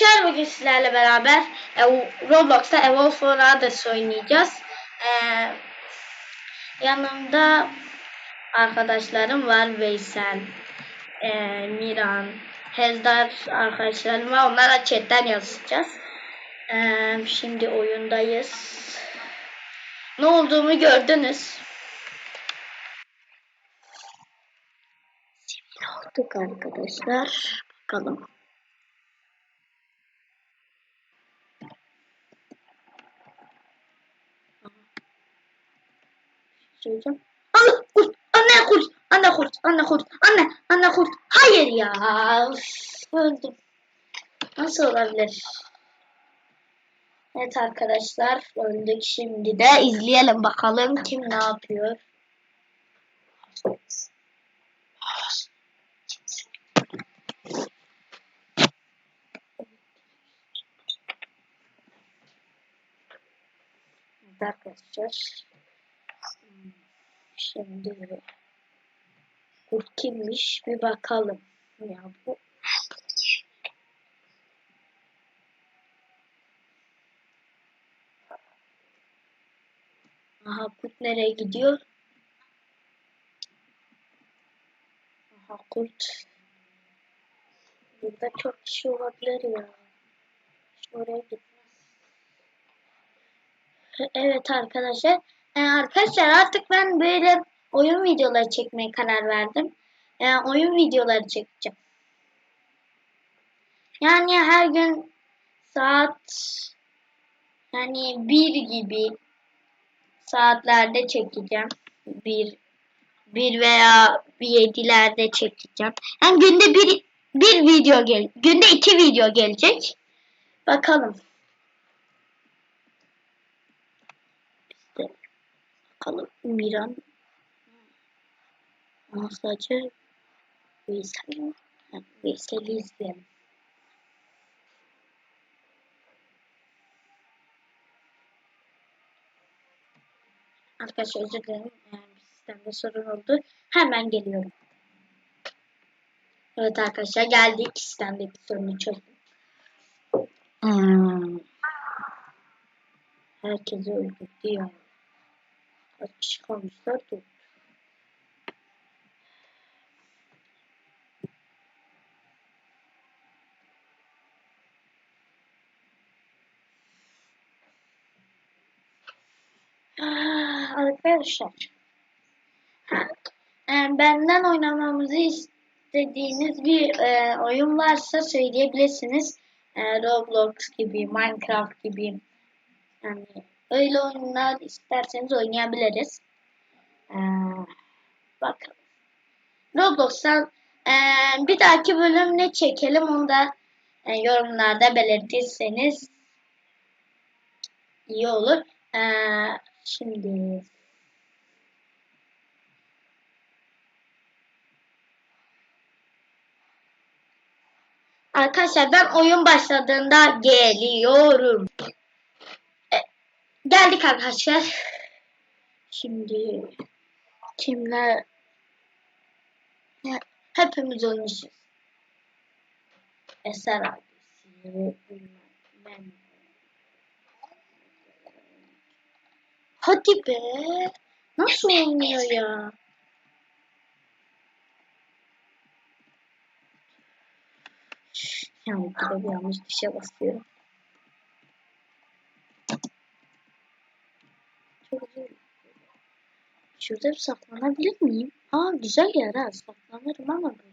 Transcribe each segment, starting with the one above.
Arkadaşlar bugün sizlerle beraber Ev- Roblox'ta Evolve for Others oynayacağız. Ee, yanımda arkadaşlarım var. Veysel, e, Miran, Hezdar arkadaşlarım var. Onlara chatten yazacağız. Ee, şimdi oyundayız. Ne olduğumu gördünüz. Şimdi olduk arkadaşlar. Bakalım. Söyleyeceğim. Allah kurt, anne kurt, anne kurt, anne kurt, anne, anne kurt. Hayır ya. Üf, öldüm. Nasıl olabilir? Evet arkadaşlar öldük şimdi de izleyelim bakalım kim ne yapıyor. Evet arkadaşlar Şimdi kurt kimmiş bir bakalım. Ya bu Aha kurt nereye gidiyor? Aha kurt. Burada çok kişi olabilir ya. Hiç oraya gitmez. Evet arkadaşlar. Ee, arkadaşlar artık ben böyle oyun videoları çekmeye karar verdim. Ee, oyun videoları çekeceğim. Yani her gün saat yani bir gibi saatlerde çekeceğim. Bir bir veya bir yedilerde çekeceğim. Yani günde bir bir video gel günde iki video gelecek. Bakalım. Bakalım Miran ama sadece Veysel yani Veysel'i izleyelim. Arkadaşlar özür dilerim. Yani sistemde sorun oldu. Hemen geliyorum. Evet arkadaşlar geldik. Sistemdeki sorunu çözdüm. Hmm. Herkesi öldürdü ya. Kişi kalmışlar da. Ah, Arkadaşlar. e, Benden oynamamızı istediğiniz bir e, oyun varsa söyleyebilirsiniz. E, Roblox gibi, Minecraft gibi. Yani öyle oyunlar isterseniz oynayabiliriz. E, bakalım. Roblox'tan e, bir dahaki bölüm ne çekelim onu da e, yorumlarda belirtirseniz iyi olur. E, şimdi Arkadaşlar ben oyun başladığında geliyorum. Geldik arkadaşlar. Şimdi kimler hepimiz oynayacağız. Eser abisi ben Hadi be. Nasıl olmuyor ya? Yani burada yanlış bir şey basıyorum. Çok zor. Şurada bir saklanabilir miyim? Aa güzel yer ha. Saklanırım ama böyle.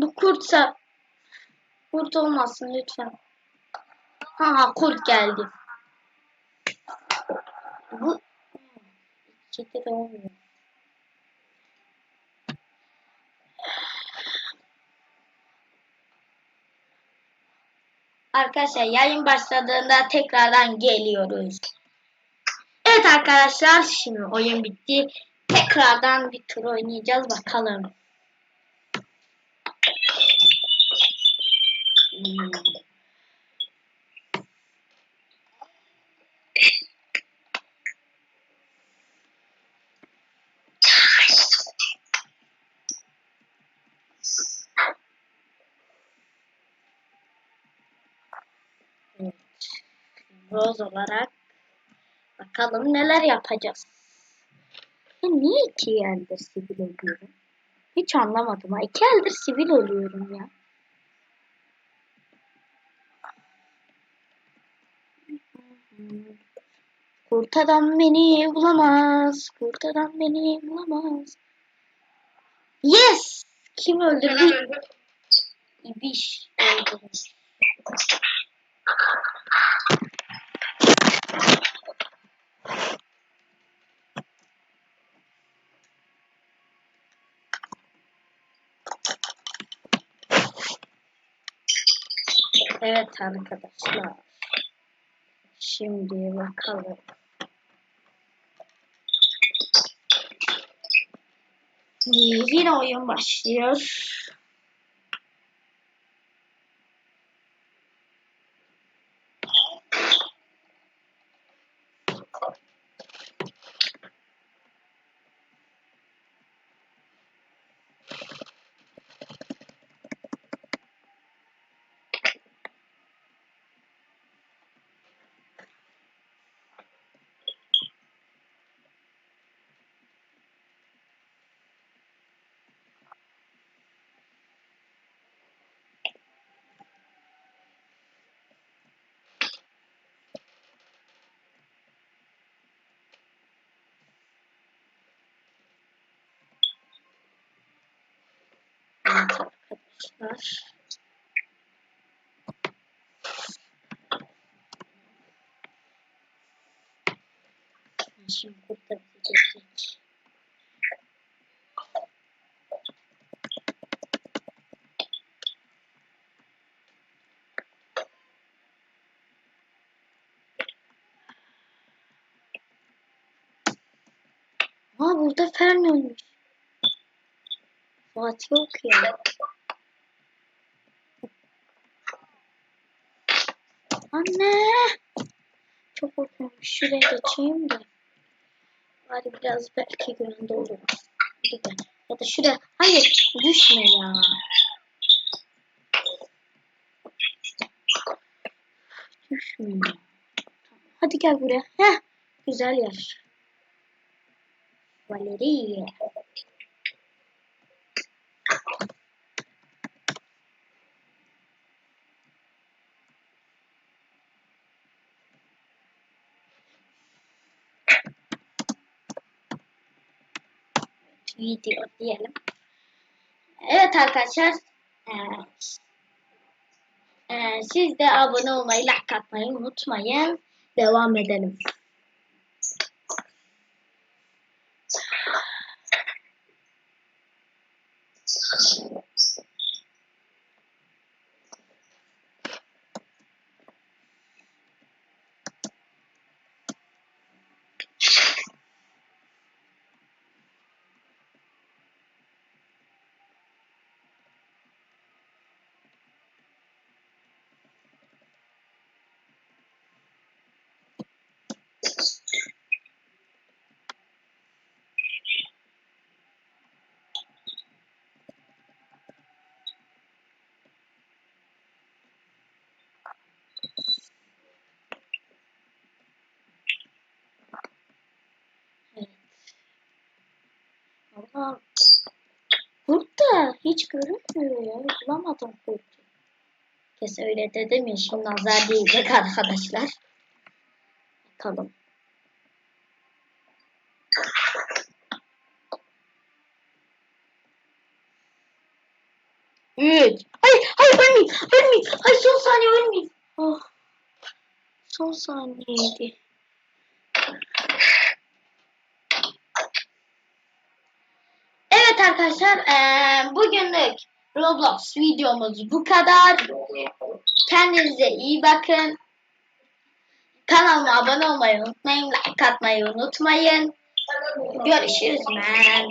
Bu kurtsa kurt olmasın lütfen. Ha kurt geldi. Bu ikide de olmuyor. Arkadaşlar yayın başladığında tekrardan geliyoruz. Evet arkadaşlar şimdi oyun bitti. Tekrardan bir tur oynayacağız bakalım. Hmm. Rose olarak bakalım neler yapacağız. Ben niye iki eldir sivil oluyorum? Hiç anlamadım. Ha. İki eldir sivil oluyorum ya. Kurt adam beni bulamaz. Kurt adam beni bulamaz. Yes! Kim öldürdü? İbiş öldürdü. Evet arkadaşlar. Şimdi bakalım. Yine oyun başlıyor. Evet arkadaşlar. Şimdi burada bitecek. Aa burada Fern ölmüş. Fatih okuyor. Anne! Çok korkuyorum. Şuraya geçeyim de. Bari biraz belki güvende olurum. Hadi. Ya da şuraya. Hayır. Düşme ya. Düşme ya. Hadi gel buraya. Heh. Güzel yer. Valerie. Video diyelim. Evet arkadaşlar. Evet. Ee, siz de abone olmayı, like atmayı unutmayın. Devam edelim. Evet. Ama burada hiç görünmüyor ya. Bulamadım kurtu. Kes öyle dedim ya şimdi nazar değecek arkadaşlar. Bakalım. Üç. Hayır, hayır ölmeyeyim, ölmeyeyim. Hayır son saniye ölmeyeyim. Oh. Son saniyeydi. Evet arkadaşlar, eee, bugünlük Roblox videomuz bu kadar. Kendinize iyi bakın. Kanalıma abone olmayı unutmayın. Like atmayı unutmayın. Görüşürüz men.